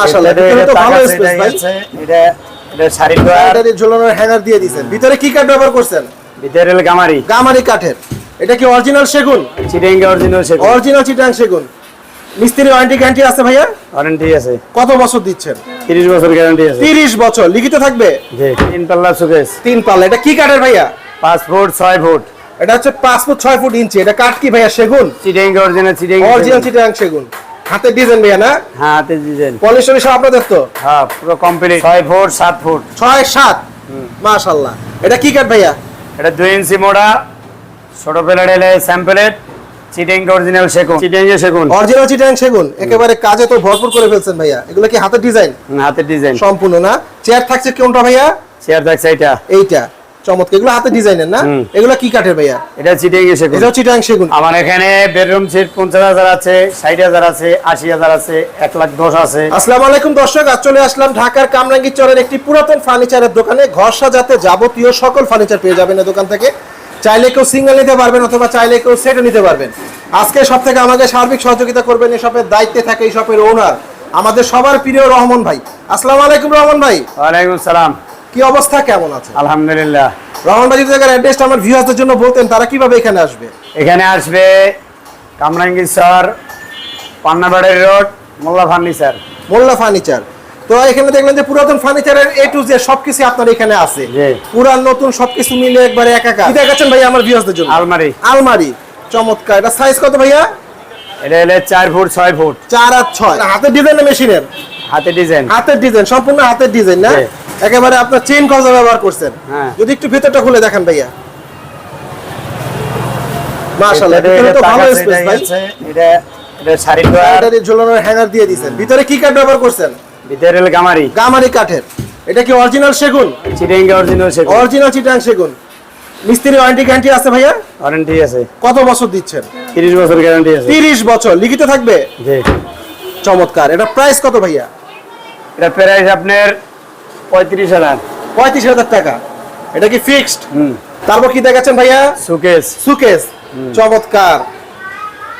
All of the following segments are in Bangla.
মাশাআল্লাহ এটা- ভিতরে তো এটা ভালো স্পেস ভাই। এটা এটা শাড়ি ড্রয়ার ব্যাটারি ঝোলানোর হ্যাঙ্গার দিয়ে দিয়েছেন ভিতরে কি কাঠ ব্যবহার করছেন? ভিতরে গামারি। গামারি কাঠের। এটা কি অরিজিনাল সেগুন? চিটেঙ্গে অরিজিনাল সেগুন। অরিজিনাল চিটাং সেগুন। মিস্ত্রি ওয়ারেন্টি গ্যারান্টি আছে ভাইয়া? ওয়ারেন্টি আছে। কত বছর দিচ্ছেন? 30 বছর গ্যারান্টি আছে। তিরিশ বছর। লিখিত থাকবে? জি তিন পাল্লা সুকেশ। তিন পাল্লা। এটা কি কাঠের ভাইয়া? পাঁচ ফুট ছয় ফুট। এটা হচ্ছে পাঁচ ফুট ছয় ফুট ইঞ্চি। এটা কাঠ কি ভাইয়া? সেগুন? চিটেঙ্গে অরিজিনাল চিটেঙ্গে অরিজিনাল চিটাং সেগুন। হাতের ডিজাইন ভাইয়া না? হ্যাঁ হাতে ডিজাইন। পলিশ সব আপনাদের তো? হ্যাঁ পুরো কমপ্লিট ছয় ফুট সাত ফুট। ছয় সাত? মাশাল্লাহ এটা কি কাঠ ভাইয়া? এটা দুই ইঞ্চি মোড়া ছোট প্লেট এলে স্যাম্পলেট চিটেঙ্গে অরিজিনাল সেগুন। চিটেঙ্গে সেগুন। অরিজিনাল চিটাং সেগুন। একেবারে কাজে তো ভরপুর করে ফেলছেন ভাইয়া। এগুলো কি হাতের ডিজাইন? হাতের ডিজাইন। সম্পূর্ণ না? চেয়ার থাকছে কোনটা ভাইয়া? চেয়ার থাকছে এটা এইটা। চমৎকার। এগুলো হাতের ডিজাইনের না? এগুলো কি কাঠের ভাইয়া? এটা চিটেঙ্গে সেগুন এটাও চিটাং সেগুন আমার এখানে বেডরুম সিট পঞ্চাশ হাজার আছে ষাট হাজার আছে আশি হাজার আছে এক লাখ দশ আছে। আসসালামু আলাইকুম দর্শক আজ চলে আসলাম ঢাকার কামরাঙ্গীর চরের একটি পুরাতন ফার্নিচারের দোকানে। ঘর সাজাতে যাবতীয় সকল ফার্নিচার পেয়ে যাবেন এই দোকান থেকে। চাইলে কেউ সিঙ্গেল নিতে পারবেন অথবা চাইলে কেউ সেটও নিতে পারবেন। আজকে সব থেকে আমাকে সার্বিক সহযোগিতা করবেন এই শপের দায়িত্বে থাকে এই শপের ওনার আমাদের সবার প্রিয় রহমান ভাই। আসসালামু আলাইকুম রহমান ভাই। ওয়ালাইকুম সালাম কি অবস্থা? কেমন আছে? আলহামদুলিল্লাহ। রহমান ভাই যদি জায়গার অ্যাড্রেসটা আমার ভিউয়ারদের জন্য বলতেন তারা কীভাবে এখানে আসবে? এখানে আসবে কামরাঙ্গীশ্বর Pannabari road Molla furniture. Molla furniture. তো এখানে দেখলেন যে পুরাতন ফার্নিচারের এ টু জে সবকিছু আপনার এখানে আছে। পুরান নতুন সবকিছু মিলে একবারে একাকার। কি দেখাচ্ছেন ভাই আমার ভিউয়ারদের জন্য? আলমারি। আলমারি। চমৎকার। এটা সাইজ কত ভাইয়া? এটা হলে চার ফুট ছয় ফুট। চার আর ছয়। হাতের ডিজাইন মেশিনের হাতে ডিজাইন হাতের ডিজাইন সম্পূর্ণ হাতের ডিজাইন না। একেবারে আপনার চেইন কজা ব্যবহার করছেন। হ্যাঁ। যদি একটু ভিতরটা খুলে দেখেন ভাইয়া। মাশাআল্লাহ এটা- ভিতরে তো ভালো স্পেস ভাই। এটা এটা শাড়ি ব্যাটারি ঝোলানোর হ্যাঙ্গার দিয়ে দিয়েছেন ভিতরে কি কাঠ ব্যবহার করছেন? ভিতরে গামারি। গামারি কাঠের। এটা কি অরিজিনাল সেগুন? চিটেঙ্গে অরিজিনাল সেগুন। অরিজিনাল চিটাং সেগুন। মিস্ত্রি ওয়ারেন্টি গ্যারান্টি আছে ভাইয়া? ওয়ারেন্টি আছে। কত বছর দিচ্ছেন? তিরিশ বছর গ্যারান্টি আছে। তিরিশ বছর। লিখিত থাকবে? জি। চমৎকার। এটা প্রাইস কত ভাইয়া? এটা প্রাইস আপনার পঁয়ত্রিশ হাজার। পঁয়ত্রিশ হাজার টাকা। এটা কি ফিক্সড তারপর কি দেখাচ্ছেন ভাইয়া? সুকেশ। সুকেস চমৎকার।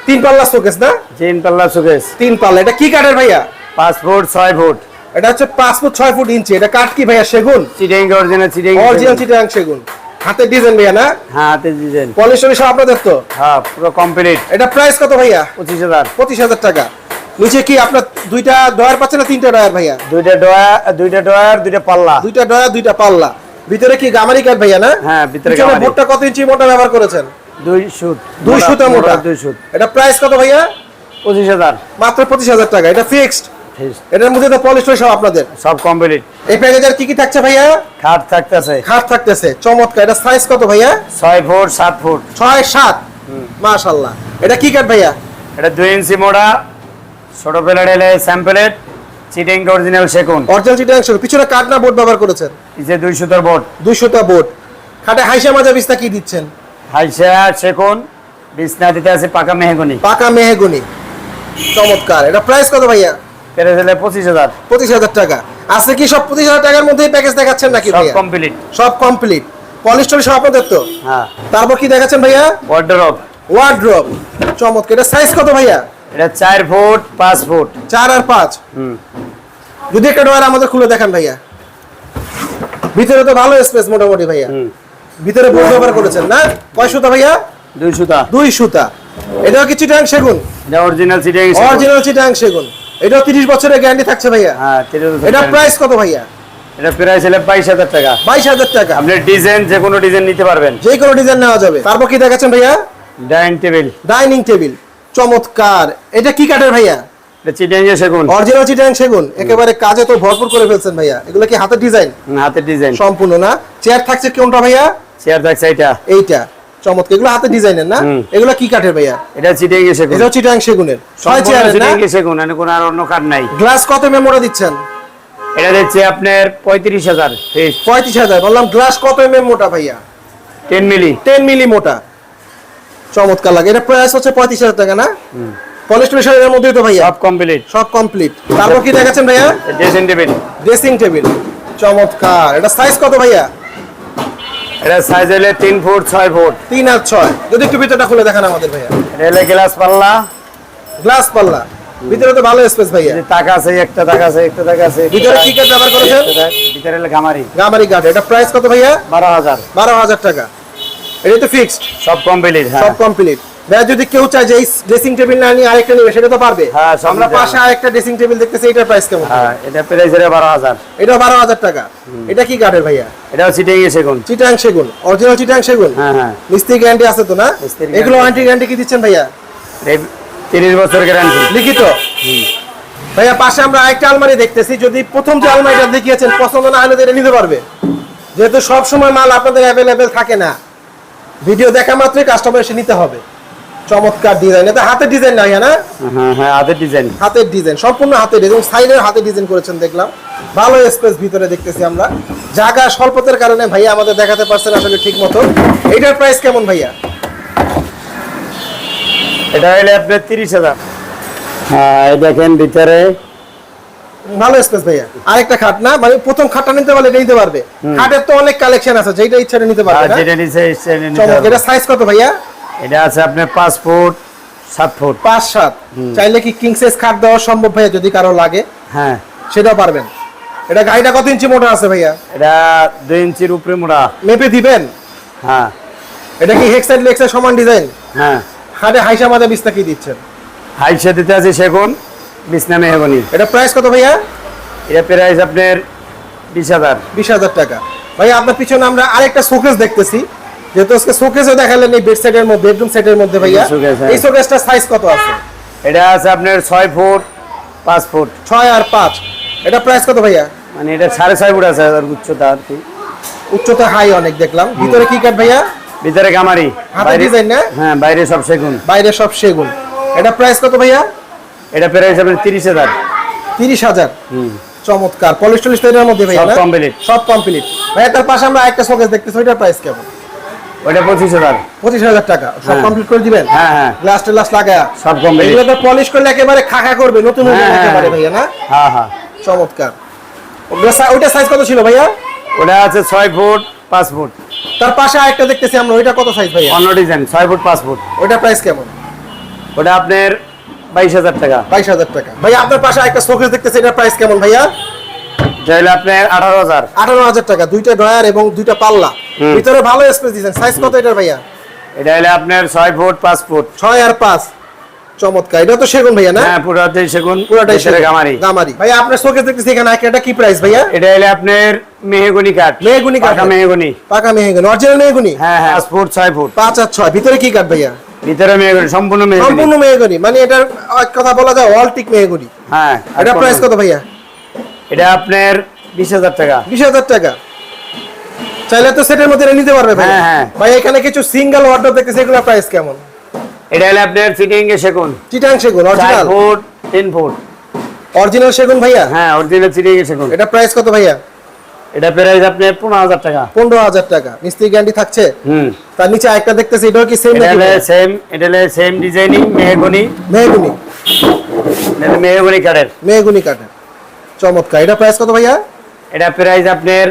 তিন পাল্লা সুকেস না? তিন পাল্লা সুকেশ। তিন পাল্লা। এটা কি কাঠের ভাইয়া? পাঁচ ফুট ছয় ফুট। এটা হচ্ছে পাঁচ ফুট ছয় ফুট ইঞ্চি। এটা কাঠ কি ভাইয়া? সেগুন? চিটেঙ্গে অরিজিনাল চিটেঙ্গে অরিজিনাল। চিটাং সেগুন। হাতের ডিজাইন ভাইয়া না? হ্যাঁ হাতে ডিজাইন। পলিশ সব আপনাদের তো? হ্যাঁ পুরো কমপ্লিট এটা প্রাইস কত ভাইয়া? পঁচিশ হাজার। পঁচিশ হাজার টাকা। নিচে কি আপনার দুইটা ডয়ার পাচ্ছেন না তিনটা ডয়ার ভাইয়া? দুইটা ডয়ার দুইটা ডয়ার দুইটা পাল্লা। দুইটা ডয়ার দুইটা পাল্লা। ভিতরে কি গামারি কাট ভাইয়া না? হ্যাঁ, ভিতরে গামারি। বোর্ডটা কত ইঞ্চি মোটা ব্যবহার করেছেন? দুই সুত। দুই সুতা মোটা দুই সুত। এটা প্রাইস কত ভাইয়া? পঁচিশ হাজার। মাত্র পঁচিশ হাজার টাকা। এটা ফিক্সড এটার মধ্যে তো পলিশ সব আপনাদের। সব কমপ্লিট এই প্যাকেজের কি কি থাকছে ভাইয়া? খাট থাকতেছে। খাট থাকতেছে। চমৎকার। এটা সাইজ কত ভাইয়া? ছয় ফুট সাত ফুট। ছয় সাত। মাশাল্লাহ এটা কি কাট ভাইয়া? এটা দুই ইঞ্চি মোড়া ছোট প্লেট এলে স্যাম্পলেট চিটেঙ্গ অরিজিনাল সেকুন। অরিজিনাল চিটাং সেগুন। পিছনে কাঠ না বোর্ড ব্যবহার করেছেন? এই যে দুই সুতোর বোর্ড। দুইশোটা বোর্ড। খাটে হাইসা মাজা কি দিচ্ছেন? হাইসা সেকুন বিছনা দিতে আছে পাকা মেহগনি। পাকা মেহেগুনি। চমৎকার। এটা প্রাইস কত ভাইয়া? পঁচিশ হাজার। পঁচিশ হাজার টাকা। আছে কি সব পঁচিশ হাজার টাকার মধ্যেই প্যাকেজ দেখাচ্ছেন নাকি সব কমপ্লিট সব কমপ্লিট পলিশ টলিশ সব আপনাদের তো? হ্যাঁ। তারপর কি দেখাচ্ছেন ভাইয়া? ওয়ার্ডরোব ওয়ার্ড্রপ চমৎকার। এটা সাইজ কত ভাইয়া? এটা চার ফুট পাঁচ ফুট চার আর পাঁচ? হুম। যদি একটা ডয়ার আমাদের খুলে দেখান ভাইয়া। ভিতরে তো ভালো স্পেস মোটামুটি ভাইয়া। হুম। ভিতরে বোর্ড ব্যবহার করেছেন না? কয় সুতা ভাইয়া? দুই সুতা। দুই সুতা। এটাও কি চিটাং সেগুন? এটা অরিজিনাল চিটেঙ্গ অরিজিনাল চিটাং সেগুন। এটাও তিরিশ বছরের গ্যারান্টি থাকছে ভাইয়া। হ্যাঁ বছর এটা প্রাইস কত ভাইয়া? এটা প্রাইস হলে বাইশ হাজার টাকা। বাইশ হাজার টাকা। আপনি ডিজাইন যে কোনো ডিজাইন নিতে পারবেন। যে কোনো ডিজাইন নেওয়া যাবে। তারপর কি দেখাচ্ছেন ভাইয়া? ডাইনিং টেবিল ডাইনিং টেবিল চমৎকার। এটা কি কাঠের ভাইয়া? সেগুন। অরিজিনাল চিটাং সেগুন। একেবারে কাজে তো ভরপুর করে ফেলছেন ভাইয়া। এগুলো কি হাতের ডিজাইন? হাতের ডিজাইন। সম্পূর্ণ না। চেয়ার থাকছে কোনটা ভাইয়া? চেয়ার থাকছে এটা এইটা। চমৎকার। এগুলো হাতের ডিজাইনের না? এগুলো কি কাঠের ভাইয়া? এটা চিটেঙ্গে সেগুন। এটাও চিটাং সেগুনের। ছয় চেয়ারের না? সেগুন মানে কোনো আর অন্য কাঠ নাই। গ্লাস কত দিচ্ছেন? এটা দিচ্ছে আপনার পঁয়ত্রিশ হাজার। পঁয়ত্রিশ হাজার। বললাম গ্লাস কত এমএম মোটা ভাইয়া? টেন মিলি টেন মিলি মোটা। চমৎকার লাগে। এটা প্রাইস হচ্ছে পঁয়ত্রিশ হাজার টাকা না? পলিস্টেশনের মধ্যেই তো ভাইয়া। সব কমপ্লিট সব কমপ্লিট তারপর কি দেখাচ্ছেন ভাইয়া? ড্রেসিং টেবিল ড্রেসিং টেবিল চমৎকার। এটা সাইজ কত ভাইয়া? এটা সাইজ হলে তিন ফুট ছয় ফুট। তিন আর ছয়। যদি একটু ভিতরটা খুলে দেখান আমাদের ভাইয়া। এটা হলে গ্লাস পাল্লা। গ্লাস পাল্লা। ভিতরে তো ভালো স্পেস ভাইয়া। যে আছে একটা তাক আছে একটা তাক আছে। ভিতরে কি কাঠ ব্যবহার করেছেন? ভিতরে হলো গামারি। গামারি কাঠ। এটা প্রাইস কত ভাইয়া? বারো হাজার। বারো হাজার টাকা। এটা তো ফিক্সড সব কমপ্লিট হ্যাঁ। সব কমপ্লিট ভাইয়া যদি কেউ চায় যে এই ড্রেসিং টেবিল না নিয়ে আরেকটা নেবে সেটা তো পারবে। হ্যাঁ, আমরা পাশে আরেকটা ড্রেসিং টেবিল দেখতেছি এটার প্রাইস কেমন? হ্যাঁ এটা প্রাইস বারো হাজার। এটা বারো হাজার টাকা। এটা কি কাঠের ভাইয়া? এটাও সিটিং সেগুন। চিটাং সেগুন। অরিজিনাল চিটাং সেগুন? হ্যাঁ হ্যাঁ। মিস্ত্রি গ্যারান্টি আছে তো না? এগুলো ওয়ারেন্টি গ্যারান্টি কি দিচ্ছেন ভাইয়া? এই তিরিশ বছর গ্যারান্টি লিখিত? ভাইয়া পাশে আমরা আরেকটা আলমারি দেখতেছি যদি প্রথম যে আলমারিটা দেখিয়েছেন পছন্দ না হলে এটা নিতে পারবে। যেহেতু সব সময় মাল আপনাদের অ্যাভেলেবেল থাকে না। ভিডিও দেখা মাত্রই কাস্টমার এসে নিতে হবে। চমৎকার ডিজাইন এটা হাতের ডিজাইন না না? হ্যাঁ হ্যাঁ হাতের ডিজাইন হাতের ডিজাইন সম্পূর্ণ হাতের এবং সাইডের হাতে ডিজাইন করেছেন দেখলাম। ভালো স্পেস ভিতরে দেখতেছি আমরা। জায়গা স্বল্পতার কারণে ভাইয়া আমাদের দেখাতে পারছেন আসলে ঠিক মতো। এটার প্রাইস কেমন ভাইয়া? এটা হলে আপনার তিরিশ হাজার। হ্যাঁ এই দেখেন ভিতরে ভালো স্পেস ভাইয়া। আরেকটা খাট না মানে প্রথম খাটটা নিতে পারলে নিতে পারবে। খাটের তো অনেক কালেকশন আছে যেটা ইচ্ছা নিতে পারবে যেটা নিচে সেটা নিতে চমৎকার এটা সাইজ কত ভাইয়া? এটা আছে আপনার ফুট ফুট। পাঁচ সাত। চাইলে কি কিং সাইজ খাট দেওয়া সম্ভব ভাইয়া যদি কারও লাগে? হ্যাঁ। সেটাও পারবেন। এটা গাড়িটা কত ইঞ্চি মোটা আছে ভাইয়া? এটা দুই ইঞ্চির উপরে মোটা। মেপে দিবেন? হ্যাঁ। এটা কি হেক্স সাইড লেক্সের সমান ডিজাইন হ্যাঁ। হাটে হাইসা মাদা বিস্তা কি দিচ্ছেন? হাইসে দিতে আছে সেগুন। বিছনা মেহগনি। এটা প্রাইস কত ভাইয়া? এটা প্রাইস আপনার বিশ হাজার। বিশ হাজার টাকা। ভাইয়া আপনার পিছনে আমরা আরেকটা শোকেস দেখতেছি। যেহেতু আজকে শোকেসও দেখালেন এই বেড সেটের মধ্যে বেডরুম সেটের মধ্যে ভাইয়া। হ্যাঁ। এই শোকেসটার সাইজ কত আছে? এটা আছে আপনার ছয় ফুট পাঁচ ফুট। ছয় আর পাঁচ। এটা প্রাইস কত ভাইয়া? মানে এটা সাড়ে ছয় ফুট আছে আর উচ্চতা আর কি। উচ্চতা হাই অনেক দেখলাম। ভিতরে কি কাঠ ভাইয়া? ভিতরে গামারি। হাতের বাইরে ডিজাইন না? হ্যাঁ বাইরে সব সেগুন। বাইরে সব সেগুন। এটা প্রাইস কত ভাইয়া? এটা প্রাইস হাজার। তিরিশ হাজার। হুম। চমৎকার। পলিশ টলিশ মধ্যে ভাইয়া সব complete। সব কমপ্লিট ভাইয়া তার পাশে আমরা একটা শোকেস দেখতেছি ওইটার প্রাইস কেমন? ওটা পঁচিশ হাজার। পঁচিশ হাজার টাকা। সব হ্যাঁ। কমপ্লিট করে দিবেন? হ্যাঁ হ্যাঁ। গ্লাস টেলাস লাগায়া। সব কমপ্লিট এগুলো তো পলিশ করলে একেবারে খাখা করবে নতুন হয়ে হ্যাঁ, যাবে হ্যাঁ, একেবারে হ্যাঁ। ভাইয়া না? হ্যাঁ হ্যাঁ। চমৎকার। ওইটা সাইজ কত ছিল ভাইয়া? ওটা আছে ছয় ফুট পাঁচ ফুট। তার পাশে আরেকটা দেখতেছি আমরা ওইটা কত সাইজ ভাইয়া? অন্য ডিজাইন ছয় ফুট পাঁচ ফুট। ওইটা প্রাইস কেমন? ওটা আপনার বাইশ হাজার টাকা। বাইশ হাজার টাকা। ভাইয়া আপনার পাশে একটা শোকেস দেখতেছি এটার প্রাইস কেমন ভাইয়া? এটা আপনার আঠারো হাজার। আঠারো হাজার টাকা দুইটা ড্রয়ার এবং দুইটা পাল্লা। ভিতরে ভালো স্পেস দিয়েছেন সাইজ কত এটার ভাইয়া? এটা হলো আপনার ছয় ফুট পাঁচ ফুট। ছয় আর পাঁচ। চমৎকার। এটা তো সেগুন ভাইয়া না? হ্যাঁ পুরোটাই সেগুন। পুরোটাই সেগুন। গামারি। গামারি। ভাইয়া আপনার শোকেস দেখতেছি এখানে একটা কি প্রাইস ভাইয়া? এটা হলো আপনার মেহগুনি কাঠ। মেহগনি কাঠ। মেহগুনি। পাকা মেহগুনি অরিজিনাল মেহগুনি? হ্যাঁ হ্যাঁ পাঁচ ফুট ছয় ফুট। পাঁচ আর ছয়। ভিতরে কি কাঠ ভাইয়া? ভিতরে মেহগুনি সম্পূর্ণ মেহগুনি সম্পূর্ণ মেহগুনি মানে এটার এক কথা বলা যায় অলটিক মেহগুনি হ্যাঁ এটা প্রাইস কত ভাইয়া? এটা আপনার বিশ হাজার টাকা। বিশ হাজার টাকা। চাইলে তো সেটের মধ্যে নিতে পারবে ভাই হ্যাঁ, হ্যাঁ। ভাই এখানে কিছু সিঙ্গেল ওয়ার্ডরোব দেখতেছি এগুলো প্রাইস কেমন? এটা হলো আপনার ফিটিং এ সেগুন। চিটাং সেগুন অরিজিনাল ফুট তিন ফুট। অরিজিনাল সেগুন ভাইয়া? হ্যাঁ অরিজিনাল ফিটিং এ সেগুন। এটা প্রাইস কত ভাইয়া? এটা প্রাইস আপনার পনেরো হাজার টাকা। পনেরো হাজার টাকা। মিস্ত্রি গ্যারান্টি থাকছে। হুম। তার নিচে একটা দেখতেছি এটাও কি সেম এটা সেম এটা সেম ডিজাইনিং মেহগুনি। মেহগুনি। এটা মেহগুনি কাঠের। মেহগুনি কাঠের। চমৎকার। এটা প্রাইস কত ভাইয়া? এটা প্রাইস আপনার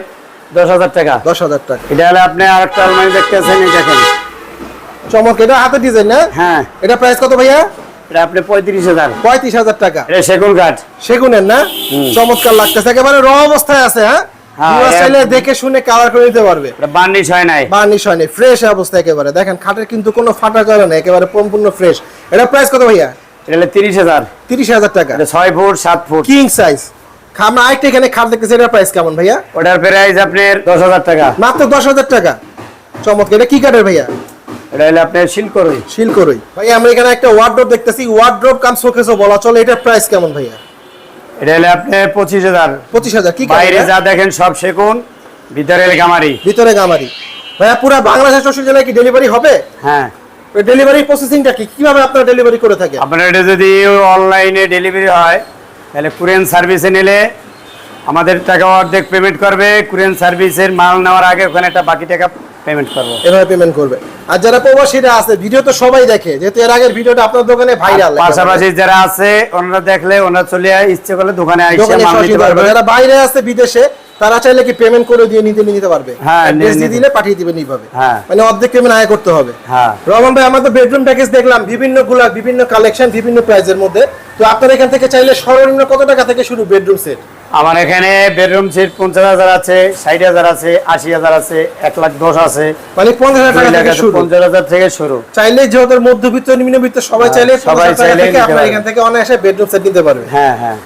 দশ হাজার টাকা। দশ হাজার টাকা। এটা হলো আপনি আরেকটা আলমারি দেখতেছেন এই দেখেন। চমৎকার। এটা হাতের ডিজাইন না? হ্যাঁ। এটা প্রাইস কত ভাইয়া? এটা আপনি পঁয়ত্রিশ হাজার। পঁয়ত্রিশ হাজার টাকা। এটা সেগুন কাঠ। সেগুনের না? চমৎকার লাগতেছে। একেবারে র অবস্থায় আছে হ্যাঁ? চাইলে দেখে শুনে কালার করে নিতে পারবে। বার্নিশ হয় নাই। বার্নিশ হয়নি ফ্রেশ অবস্থা একেবারে। দেখেন খাটের কিন্তু কোনো ফাটা করে না একেবারে সম্পূর্ণ ফ্রেশ এটা প্রাইস কত ভাইয়া? এটা তিরিশ হাজার। তিরিশ হাজার টাকা। ছয় ফুট সাত ফুট। কিং সাইজ আমরা আরেকটা এখানে খাট দেখতেছি এটার প্রাইস কেমন ভাইয়া? ওটার প্রাইস আপনার দশ হাজার টাকা। মাত্র দশ হাজার টাকা। চমৎকার এটা কি কাঠের ভাইয়া? এটা হলো আপনার শিলকরই। শিলকরই। ভাই আমরা এখানে একটা ওয়ার্ড্রোপ দেখতেছি ওয়ার্ড্রোপ কাম শোকেসও বলা চলে এটার প্রাইস কেমন ভাইয়া? এটা হলো আপনার পঁচিশ হাজার। পঁচিশ হাজার কি বাইরে যা দেখেন সব সেগুন ভিতরে গামারি ভিতরে গামারি। ভাইয়া পুরা বাংলাদেশ চৌষট্টি জেলায় কি ডেলিভারি হবে? হ্যাঁ। ডেলিভারি প্রসেসিংটা কি? কীভাবে আপনারা ডেলিভারি করে থাকে আপনার এটা যদি অনলাইনে ডেলিভারি হয় তাহলে কুরিয়ান সার্ভিসে নিলে আমাদের টাকা অর্ধেক পেমেন্ট করবে। কুরিয়ান সার্ভিসের মাল নেওয়ার আগে ওখানে একটা বাকি টাকা পেমেন্ট করব। এভাবে পেমেন্ট করবে। আর যারা প্রবাসীরা আছে ভিডিও তো সবাই দেখে যেহেতু এর আগের ভিডিওটা আপনার দোকানে ভাইরাল পাশাপাশি যারা আছে ওনারা দেখলে ওনারা চলে ইচ্ছে করলে দোকানে এসে মাল নিতে পারবে। পারবে। যারা বাইরে আছে বিদেশে তারা চাইলে কি পেমেন্ট করে দিয়ে নিতে নিতে পারবে? হ্যাঁ, দিয়ে দিলে পাঠিয়ে দিবেন এইভাবে। হ্যাঁ। মানে অর্ধেক পেমেন্ট আয় করতে হবে। হ্যাঁ। রহমান ভাই আমাদের বেডরুম প্যাকেজ দেখলাম বিভিন্নগুলা বিভিন্ন কালেকশন বিভিন্ন প্রাইজের মধ্যে। তো আপনার এখান থেকে চাইলে সর্বনিম্ন কত টাকা থেকে শুরু বেডরুম সেট আমার এখানে বেডরুম সিট পঞ্চাশ হাজার আছে ষাট হাজার আছে আশি হাজার আছে এক লাখ দশ আছে। মানে পঞ্চাশ হাজার টাকা থেকে শুরু। পঞ্চাশ হাজার থেকে শুরু। চাইলে যেহেতু মধ্যবিত্ত নিম্নবিত্ত সবাই হ্যাঁ, চাইলে সবাই সবাই চাইলে আপনার এখান থেকে অনায়াসে বেডরুম সেট নিতে পারবে। হ্যাঁ হ্যাঁ।